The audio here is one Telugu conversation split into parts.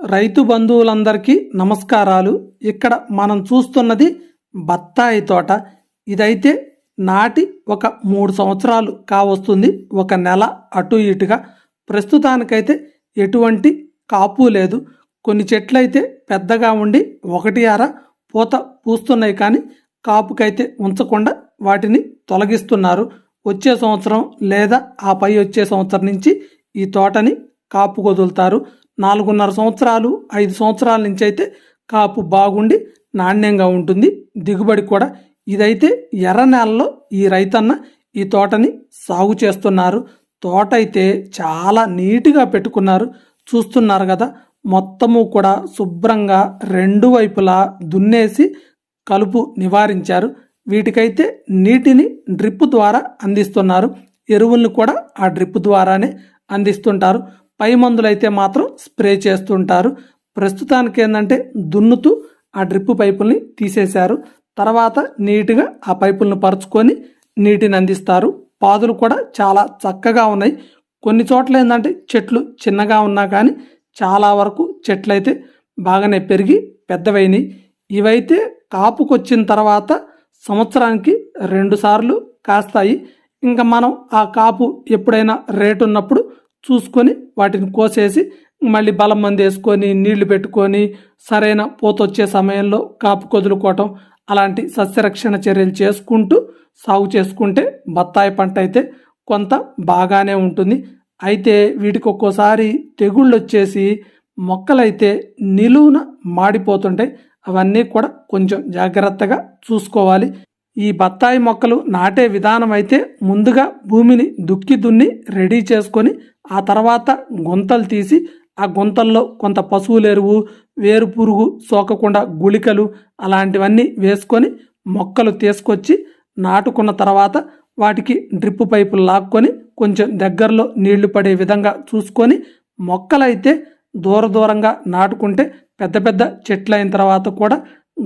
రైతు బంధువులందరికీ నమస్కారాలు. ఇక్కడ మనం చూస్తున్నది బత్తాయి తోట. ఇదైతే నాటి ఒక మూడు సంవత్సరాలు కావస్తుంది. ఒక నెల అటు ఇటుగా. ప్రస్తుతానికైతే ఎటువంటి కాపు లేదు. కొన్ని చెట్లయితే పెద్దగా ఉండి ఒకటి అర పూత పూస్తున్నాయి కానీ కాపుకైతే ఉంచకుండా వాటిని తొలగిస్తున్నారు. వచ్చే సంవత్సరం లేదా ఆ పై వచ్చే సంవత్సరం నుంచి ఈ తోటని కాపు వదులుతారు. నాలుగున్నర సంవత్సరాలు ఐదు సంవత్సరాల నుంచి అయితే కాపు బాగుండి నాణ్యంగా ఉంటుంది. దిగుబడి కూడా ఇదైతే ఎర్ర నేలలో ఈ రైతన్న ఈ తోటని సాగు చేస్తున్నారు. తోట అయితే చాలా నీట్గా పెట్టుకున్నారు. చూస్తున్నారు కదా మొత్తము కూడా శుభ్రంగా రెండు వైపులా దున్నేసి కలుపు నివారించారు. వీటికైతే నీటిని డ్రిప్ ద్వారా అందిస్తున్నారు. ఎరువులను కూడా ఆ డ్రిప్ ద్వారానే అందిస్తుంటారు. పై మందులైతే మాత్రం స్ప్రే చేస్తుంటారు. ప్రస్తుతానికి ఏంటంటే దున్నుతూ ఆ డ్రిప్ పైపుల్ని తీసేశారు. తర్వాత నీట్గా ఆ పైపులను పరుచుకొని నీటిని అందిస్తారు. పాదులు కూడా చాలా చక్కగా ఉన్నాయి. కొన్ని చోట్ల ఏంటంటే చెట్లు చిన్నగా ఉన్నా కానీ చాలా వరకు చెట్లు అయితే బాగానే పెరిగి పెద్దవైనాయి. ఇవైతే కాపుకొచ్చిన తర్వాత సంవత్సరానికి రెండుసార్లు కాస్తాయి. ఇంకా మనం ఆ కాపు ఎప్పుడైనా రేటు ఉన్నప్పుడు చూసుకొని వాటిని కోసేసి మళ్ళీ బలం మంది వేసుకొని నీళ్ళు పెట్టుకొని సరైన పూత వచ్చే సమయంలో కాపు కొదులుకోవటం అలాంటి సస్యరక్షణ చర్యలు చేసుకుంటూ సాగు చేసుకుంటే బత్తాయి పంట అయితే కొంత బాగానే ఉంటుంది. అయితే వీటికి ఒక్కోసారి తెగుళ్ళు వచ్చేసి మొక్కలైతే నిలువున మాడిపోతుంటాయి. అవన్నీ కూడా కొంచెం జాగ్రత్తగా చూసుకోవాలి. ఈ బత్తాయి మొక్కలు నాటే విధానం అయితే ముందుగా భూమిని దుక్కి దున్ని రెడీ చేసుకొని ఆ తర్వాత గుంతలు తీసి ఆ గుంతల్లో కొంత పశువుల ఎరువు వేరు పురుగు సోకకుండా గుళికలు అలాంటివన్నీ వేసుకొని మొక్కలు తీసుకొచ్చి నాటుకున్న తర్వాత వాటికి డ్రిప్ పైపులు లాక్కొని కొంచెం దగ్గరలో నీళ్ళు పడే విధంగా చూసుకొని మొక్కలైతే దూర దూరంగా నాటుకుంటే పెద్ద పెద్ద చెట్లు అయిన తర్వాత కూడా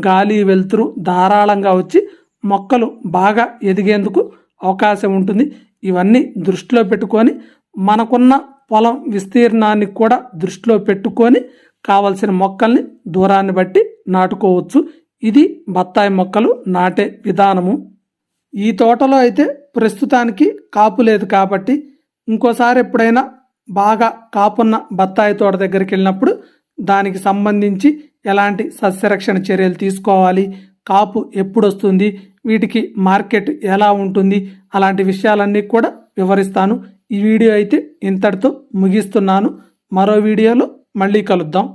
గాలి వెలుతురు ధారాళంగా వచ్చి మొక్కలు బాగా ఎదిగేందుకు అవకాశం ఉంటుంది. ఇవన్నీ దృష్టిలో పెట్టుకొని మనకున్న పొలం విస్తీర్ణాన్ని కూడా దృష్టిలో పెట్టుకొని కావలసిన మొక్కల్ని దూరాన్ని బట్టి నాటుకోవచ్చు. ఇది బత్తాయి మొక్కలు నాటే విధానము. ఈ తోటలో అయితే ప్రస్తుతానికి కాపు లేదు కాబట్టి ఇంకోసారి ఎప్పుడైనా బాగా కాపున్న బత్తాయి తోట దగ్గరికి వెళ్ళినప్పుడు దానికి సంబంధించి ఎలాంటి సస్యరక్షణ చర్యలు తీసుకోవాలి కాపు ఎప్పుడు వస్తుంది వీటికి మార్కెట్ ఎలా ఉంటుంది అలాంటి విషయాలన్నీ కూడా వివరిస్తాను. ఈ వీడియో అయితే ఇంతటితో ముగిస్తున్నాను. మరో వీడియోలో మళ్ళీ కలుద్దాం.